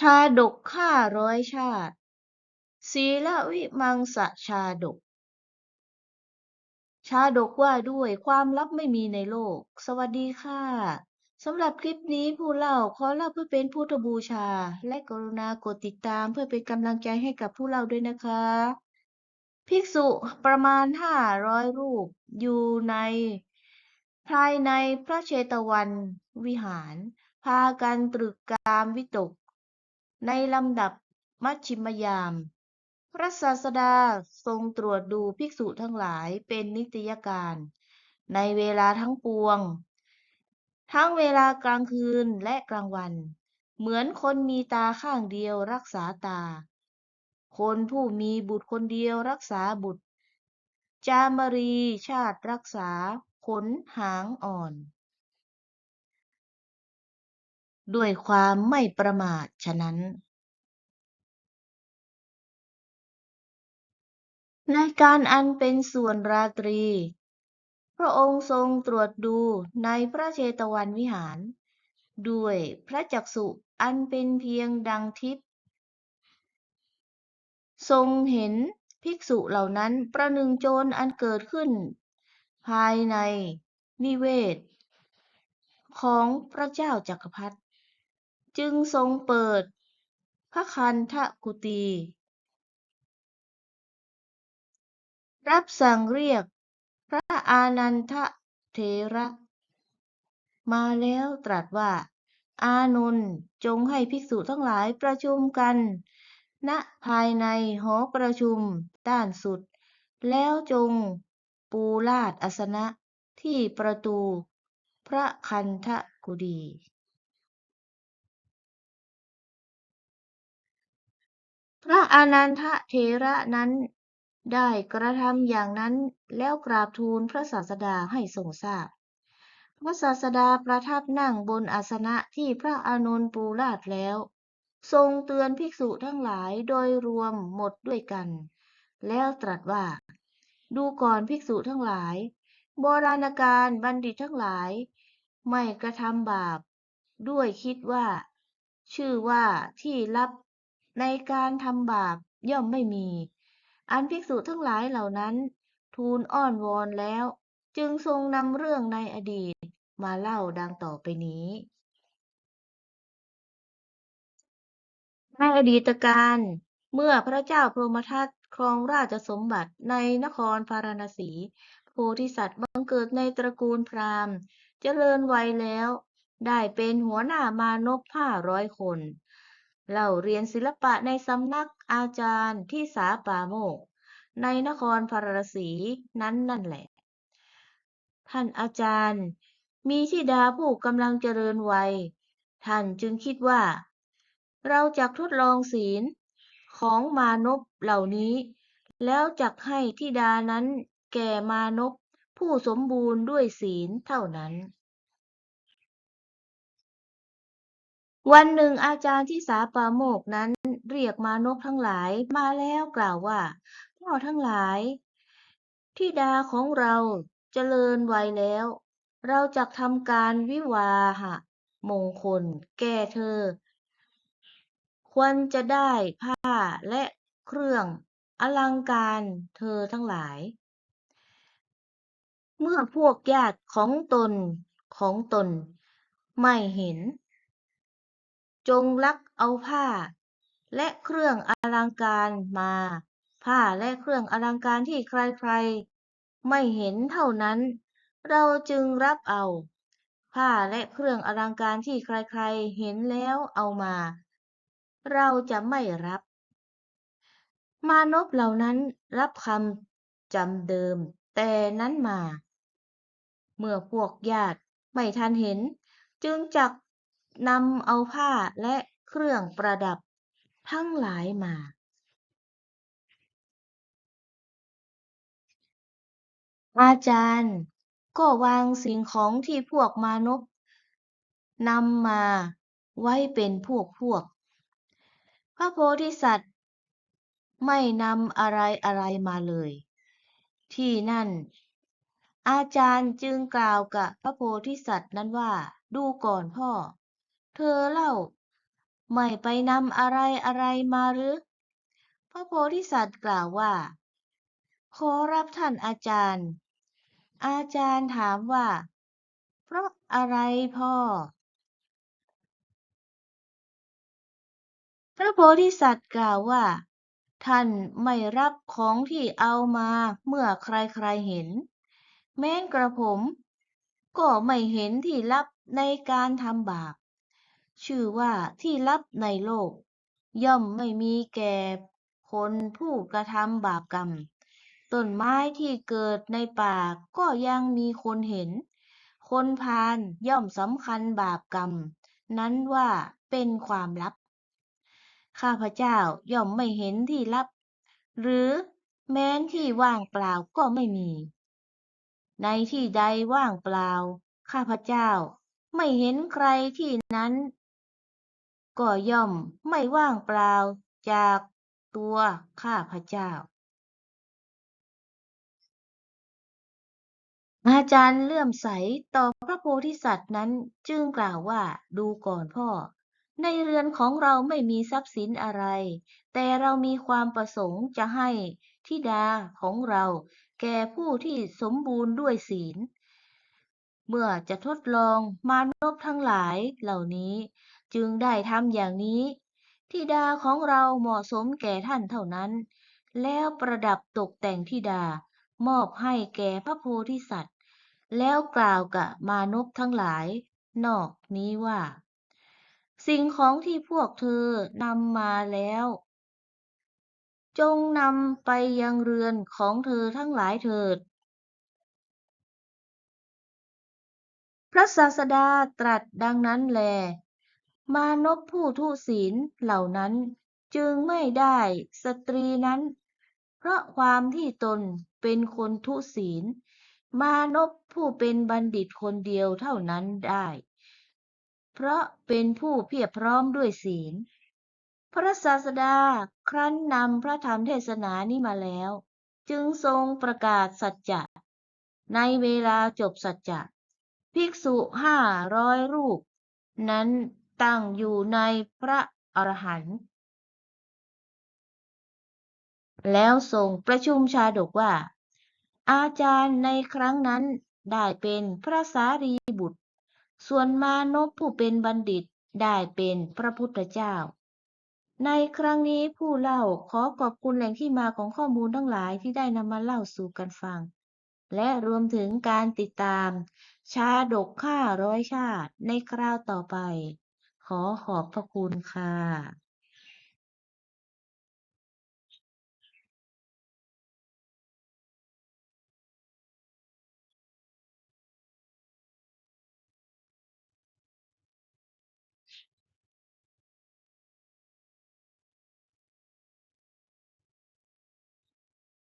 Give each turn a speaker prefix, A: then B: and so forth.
A: ชาดกห้าร้อยชาติ ศีลวิมังสชาดก ชาดกว่าด้วยความลับไม่มีในโลก สวัสดีค่ะสำหรับคลิปนี้ผู้เล่าขอเล่าเพื่อเป็นพุทธบูชา และกรุณากดติดตามเพื่อเป็นกำลังใจให้กับผู้เล่าด้วยนะคะ ภิกษุประมาณห้าร้อยรูป อยู่ใน ภายในพระเชตวันวิหาร พากันตรึกกามวิตก ในลำดับมัชชิมยาม พระศาสดาทรงตรวจดูภิกษุทั้งหลายเป็นนิตยการ ในเวลาทั้งปวง ทั้งเวลากลางคืนและกลางวัน เหมือนคนมีตาข้างเดียวรักษาตา คนผู้มีบุตรคนเดียวรักษาบุตร จามรีชาติรักษาขนหางอ่อน ด้วยความไม่ประมาทฉะนั้นในการอันเป็นส่วนราตรี พระองค์ทรงตรวจดูในพระเชตวันวิหาร ด้วยพระจักษุอันเป็นเพียงดังทิพย์ทรงเห็นภิกษุเหล่านั้นประหนึ่งโจรอันเกิดขึ้น ภายในนิเวศ ของพระเจ้าจักรพรรดิ จึงทรงเปิดพระคันธกุฏีรับสั่งเรียกพระอานันทเถระ มาแล้วตรัสว่า อานนท์จงให้ภิกษุทั้งหลายประชุมกันณภายในหอประชุมด้านสุด แล้วจงปูลาดอาสนะที่ประตูพระคันธกุฎี พระอนันทเถระนั้นได้กระทำอย่างนั้นแล้วกราบทูลพระศาสดาให้ทรงทราบ พระศาสดาประทับนั่งบนอาสนะที่พระอานนท์ปูลาดแล้ว ทรงเตือนภิกษุทั้งหลายโดยรวมหมดด้วยกัน แล้วตรัสว่า ดูก่อนภิกษุทั้งหลาย โบราณกาลบัณฑิตทั้งหลาย ไม่กระทำบาป ด้วยคิดว่า ชื่อว่าที่ลับ ในการทำบาปย่อมไม่มี อันภิกษุทั้งหลายเหล่านั้น ทูลอ้อนวอนแล้ว จึงทรงนำเรื่องในอดีตมาเล่าดังต่อไปนี้ ในอดีตการ เมื่อพระเจ้าพรหมทัตครองราชสมบัติในนครพาราณสี โพธิสัตว์บังเกิดในตระกูลพราหมณ์ เจริญวัยแล้ว ได้เป็นหัวหน้ามานพห้าร้อยคน เล่าเรียนศิลปะในสำนักอาจารย์ที่สาปาโมก ในนครพาราสีนั้นนั่นแหละ ท่านอาจารย์ มีธิดาผู้กำลังเจริญวัย ท่านจึงคิดว่า เราจะทดลองศีลของมานพเหล่านี้ แล้วจักให้ธิดานั้นแก่มานพผู้สมบูรณ์ด้วยศีลเท่านั้น วันหนึ่งอาจารย์ที่สาปาโมกนั้น เรียกมานพทั้งหลายมาแล้วกล่าวว่า พ่อทั้งหลายธิดาของเราเจริญวัยแล้ว เราจะทำการวิวาหะ มงคล แก่เธอ ควรจะได้ผ้าและเครื่องอลังการเธอทั้งหลาย เมื่อพวกญาติของตนของตนไม่เห็น จงลักเอาผ้า และเครื่องอลังการมา ผ้าและเครื่องอลังการที่ใครๆ ไม่เห็นเท่านั้น เราจึงรับเอา ผ้าและเครื่องอลังการที่ใครๆ เห็นแล้วเอามา เราจะไม่รับ มานพเหล่านั้นรับคำจำเดิม แต่นั้นมา เมื่อพวกญาติไม่ทันเห็น จึงจัก นำเอาผ้าและเครื่องประดับทั้งหลายมา อาจารย์ก็วางสิ่งของที่พวกมานพนำมาไว้เป็นพวกพวก พระโพธิสัตว์ ไม่นำอะไรอะไรมาเลย ที่นั่น อาจารย์จึงกล่าวกับพระโพธิสัตว์นั้นว่า ดูก่อนพ่อ ธอเล่า ไม่ไปนำอะไรอะไรมาหรือ พระโพธิสัตว์กล่าวว่า ขอรับท่านอาจารย์ อาจารย์ถามว่า เพราะอะไรพ่อ พระโพธิสัตว์กล่าวว่า ท่านไม่รับของที่เอามาเมื่อใครๆเห็น แม้กระผม ก็ไม่เห็นที่ลับในการทำบาป ชื่อว่าที่ลับในโลก ย่อมไม่มีแก่คนผู้กระทำบาปกรรม ต้นไม้ที่เกิดในป่าก็ยังมีคนเห็น คนพาลย่อมสำคัญบาปกรรม นั้นว่าเป็นความลับ ข้าพเจ้าย่อมไม่เห็นที่ลับ หรือแม้นที่ว่างเปล่าก็ไม่มี ในที่ใดว่างเปล่า ข้าพเจ้าไม่เห็นใครที่นั้น ก็ย่อมไม่ว่างเปล่าจากตัวข้าพเจ้า อาจารย์เลื่อมใสต่อพระโพธิสัตว์นั้นจึงกล่าวว่าดูก่อนพ่อ ในเรือนของเราไม่มีทรัพย์สินอะไร แต่เรามีความประสงค์จะให้ธิดาของเราแก่ผู้ที่สมบูรณ์ด้วยศีล เมื่อจะทดลองมานพทั้งหลายเหล่านี้ จึงได้ทำอย่างนี้ธิดาของเราเหมาะสมแก่ท่านเท่านั้น แล้วประดับตกแต่งธิดามอบให้แก่พระโพธิสัตว์ แล้วกล่าวกับมานพทั้งหลาย นอกนี้ว่า สิ่งของที่พวกเธอนำมาแล้ว จงนำไปยังเรือนของเธอทั้งหลายเถิด พระศาสดาตรัสดังนั้นแล มานพผู้ทุศีลเหล่านั้นจึงไม่ได้สตรีนั้น เพราะความที่ตนเป็นคนทุศีล มานพผู้เป็นบัณฑิตคนเดียวเท่านั้นได้ เพราะเป็นผู้เพียบพร้อมด้วยศีล พระศาสดาครั้นนำพระธรรมเทศนานี้มาแล้ว จึงทรงประกาศสัจจะในเวลาจบสัจจะ ภิกษุห้าร้อยรูป นั้น ตั้งอยู่ในพระอรหันต์แล้วทรงประชุมชาดกว่า อาจารย์ในครั้งนั้นได้เป็นพระสารีบุตร ส่วนมานพผู้เป็นบัณฑิตได้เป็นพระพุทธเจ้า ในครั้งนี้ผู้เล่าขอขอบคุณแหล่งที่มาของข้อมูลทั้งหลายที่ได้นำมาเล่าสู่กันฟัง และรวมถึงการติดตาม ชาดกห้าร้อยชาติในคราวต่อไป ขอขอบพระคุณค่ะ